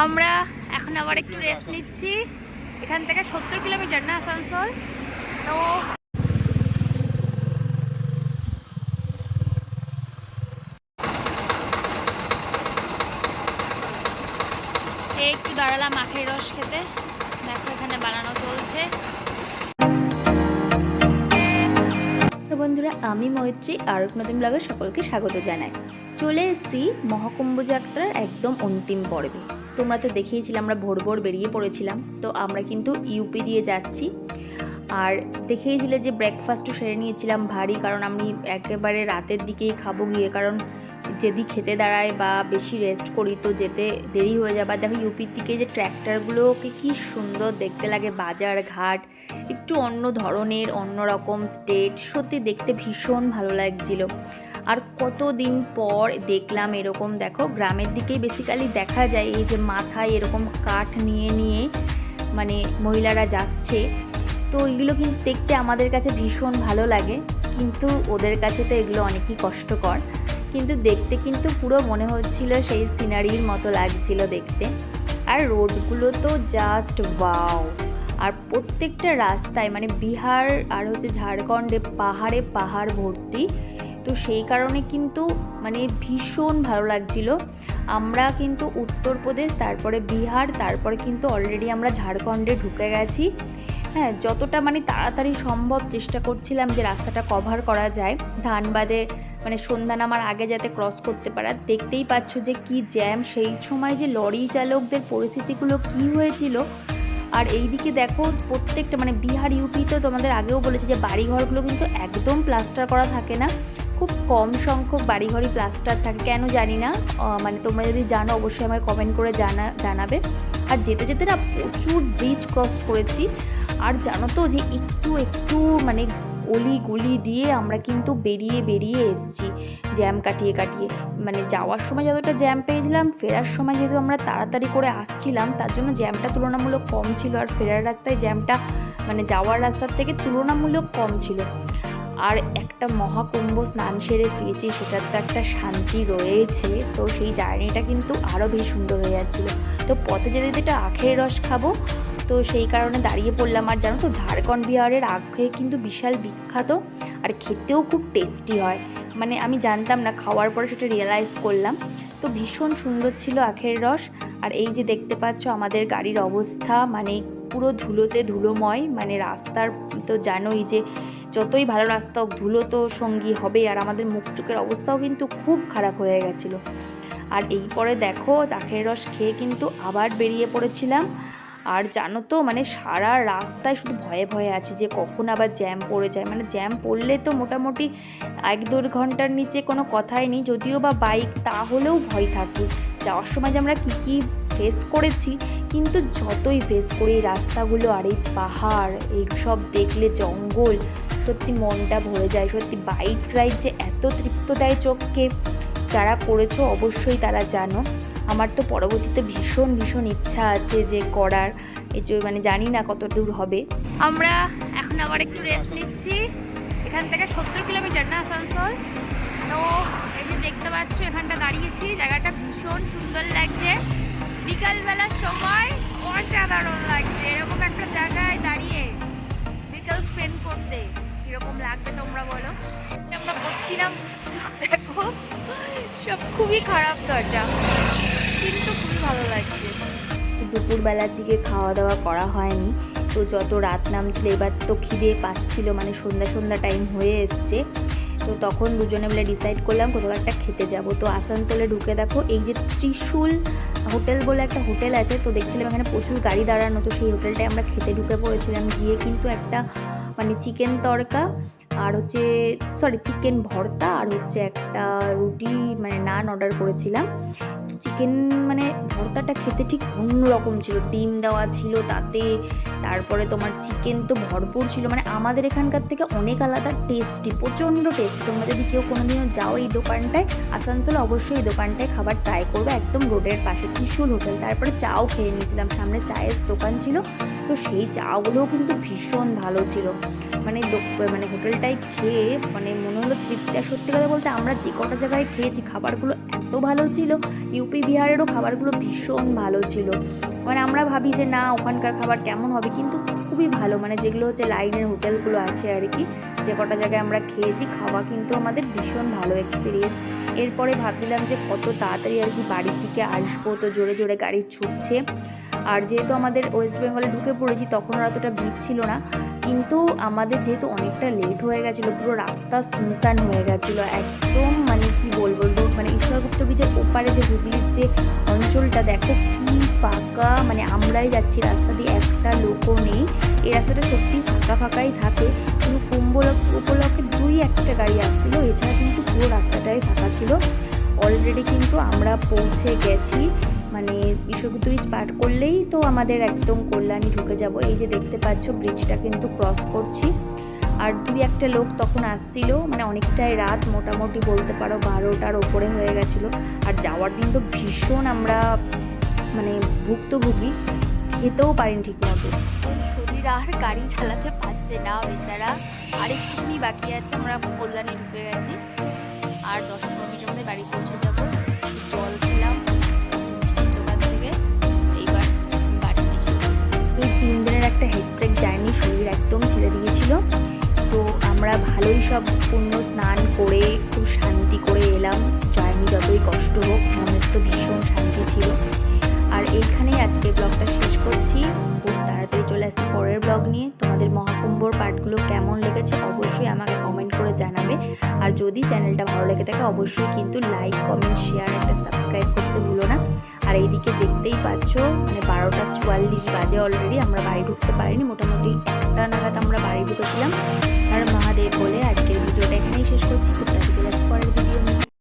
আমরা এখন আবার একটু রেস্ট নিচ্ছি। এখান থেকে সত্তর কিলোমিটার না, আসানসোল? তো একটু দাঁড়ালাম আখের রস খেতে। দেখো এখানে বানানো চলছে। বন্ধুরা, আমি মৈত্রী আর নতুন ব্লগে সকলকে স্বাগত জানাই। চলে এসেছি মহাকুম্ভ যাত্রার একদম অন্তিম পর্বে। তোমরা তো দেখিয়েছিলে, আমরা ভোর ভোর বেরিয়ে পড়েছিলাম। তো আমরা কিন্তু ইউপি দিয়ে যাচ্ছি। আর দেখেইছিলে যে ব্রেকফাস্টও সেরে নিয়েছিলাম ভারী, কারণ আমি একেবারে রাতের দিকেই খাব গিয়ে। কারণ যদি খেতে দাঁড়ায় বা বেশি রেস্ট করি তো যেতে দেরি হয়ে যাবে দেখো ইউপির দিকে যে ট্র্যাক্টরগুলোকে কি সুন্দর দেখতে লাগে, বাজার ঘাট, একটু অন্য ধরনের, অন্য রকম স্টেট সত্যি দেখতে ভীষণ ভালো লাগছিল। আর কতদিন পর দেখলাম এরকম, দেখো গ্রামের দিকেই বেসিক্যালি দেখা যায় এই যে মাথায় এরকম কাঠ নিয়ে নিয়ে মানে মহিলারা যাচ্ছে। তো এগুলো কিন্তু দেখতে আমাদের কাছে ভীষণ ভালো লাগে। কিন্তু ওদের কাছে তো এগুলো অনেকই কষ্টকর। কিন্তু দেখতে কিন্তু পুরো মনে হচ্ছিল সেই সিনারির মতো লাগছিল দেখতে। আর রোডগুলো তো জাস্ট ওয়াও আর প্রত্যেকটা রাস্তায় মানে বিহার আর হচ্ছে ঝাড়খণ্ডে পাহাড়ে পাহাড় ভর্তি, তো সেই কারণে কিন্তু মানে ভীষণ ভালো লাগছিল। আমরা কিন্তু উত্তরপ্রদেশ, তারপরে বিহার, তারপরে কিন্তু অলরেডি আমরা ঝাড়খণ্ডে ঢুকে গেছি। হ্যাঁ যতটা মানে তাড়াতাড়ি সম্ভব চেষ্টা করছিলাম যে রাস্তাটা কভার করা যায়। ধানবাদে মানে সন্ধ্যা নামার আগে যাতে ক্রস করতে পারে। আর দেখতেই পাচ্ছ যে কি জ্যাম সেই সময় যে লরি চালকদের পরিস্থিতিগুলো কি হয়েছিল। আর এইদিকে দেখো প্রত্যেকটা মানে বিহার ইউপি তো তোমাদের আগেও বলেছি যে বাড়িঘরগুলো কিন্তু একদম প্লাস্টার করা থাকে না। খুব কম সংখ্যক বাড়িঘরই প্লাস্টার থাকে। কেন জানি না। মানে তোমরা যদি জানো অবশ্যই আমায় কমেন্ট করে জানা, জানাবে। আর যেতে যেতে না প্রচুর ব্রিজ ক্রস করেছি। আর জানো তো যে একটু একটু মানে অলি গলি দিয়ে আমরা কিন্তু বেরিয়ে বেরিয়ে এসেছি জ্যাম কাটিয়ে কাটিয়ে। মানে যাওয়ার সময় যতটা জ্যাম পেয়েছিলাম, ফেরার সময় যেহেতু আমরা তাড়াতাড়ি করে আসছিলাম, তার জন্য জ্যামটা তুলনামূলক কম ছিল আর ফেরার রাস্তায় জ্যামটা মানে যাওয়ার রাস্তার থেকে তুলনামূলক কম ছিল। আর একটা মহাকুম্ভ স্নান সেরে ফিরেছি, সেটার তো একটা শান্তি রয়েছে। তো সেই জার্নিটা কিন্তু আরও বেশি সুন্দর হয়ে যাচ্ছিল। তো পথে যেতে যেতে একটা আখের রস খাব তো সেই কারণে দাঁড়িয়ে পড়লাম। আর জানো তো, ঝাড়খণ্ড বিহারের আখে কিন্তু বিশাল বিখ্যাত আর খেতেও খুব টেস্টি হয়। মানে আমি জানতাম না, খাওয়ার পরে সেটা রিয়েলাইজ করলাম। তো ভীষণ সুন্দর ছিল আখের রস। আর এই যে দেখতে পাচ্ছ, আমাদের গাড়ির অবস্থা মানে পুরো ধুলোতে ধুলোময়। মানে রাস্তার তো জানোই যে যতই ভালো রাস্তা ধুলো তো সঙ্গী হবে আর আমাদের মুখ চোখের অবস্থাও কিন্তু খুব খারাপ হয়ে গেছিল। আর এই পরে দেখো, আখের রস খেয়ে কিন্তু আবার বেরিয়ে পড়েছিলাম। আর জানো তো মানে সারা রাস্তায় শুধু ভয়ে ভয়ে আছে যে কখন আবার জ্যাম পড়ে যায়। মানে জ্যাম পড়লে তো মোটামুটি এক দেড় ঘণ্টার নিচে কোনো কথাই নেই। যদিও বা বাইক তাহলেও ভয় থাকে। যাওয়ার সময় যে আমরা কী কী ফেস করেছি, কিন্তু যতই ফেস করি রাস্তাগুলো আর এই পাহাড়, এই সব দেখলে জঙ্গল, সত্যি মনটা ভরে যায়। সত্যি বাইক রাইড যে এত তৃপ্ত দেয় চোখকে যারা করেছ, অবশ্যই তারা জানো। আমার তো পরবর্তীতে ভীষণ ভীষণ ইচ্ছা আছে যে করার। এই যে মানে জানি না কত দূর হবে। আমরা এখন আবার একটু রেস্ট নিচ্ছি। এখান থেকে সত্তর কিলোমিটার না, আসানসোল? তো এই যে দেখতে পাচ্ছ, এখানটা দাঁড়িয়েছি। জায়গাটা ভীষণ সুন্দর লাগছে। বিকালবেলার সময় অসাধারণ লাগছে। এরকম একটা জায়গায় দাঁড়িয়ে বিকাল স্পেন্ড করতে কীরকম লাগবে তোমরা বলো? আমরা বলছিলাম, দেখো, সব খুবই খারাপ দরজা। খুবই ভালো লাগছে। দুপুরবেলার দিকে খাওয়া দাওয়া করা হয়নি। তো যত রাত নামছিল, এবার তো খিদে পাচ্ছিল মানে সন্ধ্যা সন্ধ্যা টাইম হয়ে এসছে। তো তখন দুজনে মিলে ডিসাইড করলাম, কোথাও একটা খেতে যাব। তো আসানসোলে ঢুকে দেখো, এই যে ত্রিশূল হোটেল বলে একটা হোটেল আছে, তো দেখছিলাম এখানে প্রচুর গাড়ি দাঁড়ানো। তো সেই হোটেলটায় আমরা খেতে ঢুকে পড়েছিলাম। গিয়ে কিন্তু একটা মানে চিকেন তড়কা আর হচ্ছে সরি চিকেন ভর্তা আর হচ্ছে একটা রুটি মানে নান অর্ডার করেছিলাম। চিকেন মানে ভর্তাটা খেতে ঠিক অন্যরকম ছিল। ডিম দেওয়া ছিল তাতে, তারপরে তোমার চিকেন তো ভরপুর ছিল। মানে আমাদের এখানকার থেকে অনেক আলাদা টেস্টি প্রচণ্ড টেস্টি তোমরা যদি কেউ কোনোদিনও যাও এই দোকানটায়, আসানসোলে অবশ্যই এই দোকানটায় খাবার ট্রাই করবে। একদম রোডের পাশে, ত্রিশুল হোটেল তারপরে চাও খেয়ে নিয়েছিলাম। সামনে চায়ের দোকান ছিল। তো সেই চাগুলোও কিন্তু ভীষণ ভালো ছিল। মানে মানে হোটেলটায় খেয়ে মানে মনে হলো তৃপ্তি। আর সত্যি কথা বলতে আমরা যে কটা জায়গায় খেয়েছি, খাবারগুলো এত ভালো ছিল। ইউপি বিহারেরও খাবারগুলো ভীষণ ভালো ছিল। মানে আমরা ভাবি যে, না, ওখানকার খাবার কেমন হবে? কিন্তু খুবই ভালো। মানে যেগুলো হচ্ছে লাইনের হোটেলগুলো আছে আর কি, যে কটা জায়গায় আমরা খেয়েছি, খাওয়া কিন্তু আমাদের ভীষণ ভালো এক্সপিরিয়েন্স এরপরে ভাবছিলাম যে কত তাড়াতাড়ি আর কি বাড়ির দিকে আসব। তো জোরে জোরে গাড়ি ছুটছে। আর যেহেতু আমাদের ওয়েস্ট বেঙ্গলে ঢুকে পড়েছি, তখন আর অতটা ভিড় ছিল না। কিন্তু আমাদের যেহেতু অনেকটা লেট হয়ে গেছিল, পুরো রাস্তা শুনশান হয়ে গেছিল। একদম মানে কি বলব মানে ঈশ্বরগুপ্ত ব্রিজের ওপারে যে হুগলির যে অঞ্চলটা, দেখো কি ফাঁকা মানে আমরাই যাচ্ছি, রাস্তা দিয়ে একটা লোকও নেই। এই রাস্তাটা সত্যি ফাঁকা ফাঁকাই থাকে। কিন্তু কুম্ভ উপলক্ষে দুই একটা গাড়ি আসছিল, এছাড়া কিন্তু পুরো রাস্তাটাই ফাঁকা ছিল। অলরেডি কিন্তু আমরা পৌঁছে গেছি। মানে ঈশ্বরগুপ্ত ব্রিজ পার করলেই তো আমাদের একদম কল্যাণী ঢুকে যাব। এই যে দেখতে পাচ্ছ ব্রিজটা কিন্তু ক্রস করছি। আর দুই একটা লোক তখন আসছিল মানে অনেকটাই রাত, মোটামুটি বলতে পারো বারোটার ওপরে হয়ে গেছিল। আর যাওয়ার দিন তো ভীষণ আমরা মানে ভুক্তভোগী, খেতেও পারিনি ঠিক মতো। শরীর আর গাড়ি চালাতে পারছে না বেচারা। আর একটুখানি বাকি আছে, আমরা কল্যাণী ঢুকে গেছি। আর দশ পনেরো মিনিটের মধ্যে বাড়ি পৌঁছে যাব। একদম ছেড়ে দিয়েছিল। তো আমরা ভালোই সব পূর্ণ স্নান করে খুব শান্তি করে এলাম। জার্নি যতই কষ্ট হোক, মনের তো ভীষণ শান্তি ছিল। আর এইখানেই আজকে ব্লগটা শেষ করছি। খুব তাড়াতাড়ি চলে আসছি পরের ব্লগ নিয়ে। তোমাদের মহাকুম্ভর পার্টগুলো কেমন লেগেছে অবশ্যই আমাকে কমেন্ট করে জানাবে। আর যদি চ্যানেলটা ভালো লেগে থাকে অবশ্যই কিন্তু লাইক কমেন্ট শেয়ার একটা সাবস্ক্রাইব করতে ভুলো না। আর এইদিকে দেখতেই পাচ্ছ মানে বারোটা চুয়াল্লিশ বাজে অলরেডি আমরা বাড়ি ঢুকতে পারিনি। মোটামুটি একটা নাগাদ আমরা বাড়ি ঢুকেছিলাম। আর মহাদেব বলে আজকের ভিডিওটা এখানেই শেষ করছি। খুব তাড়াতাড়ি পরের ভিডিও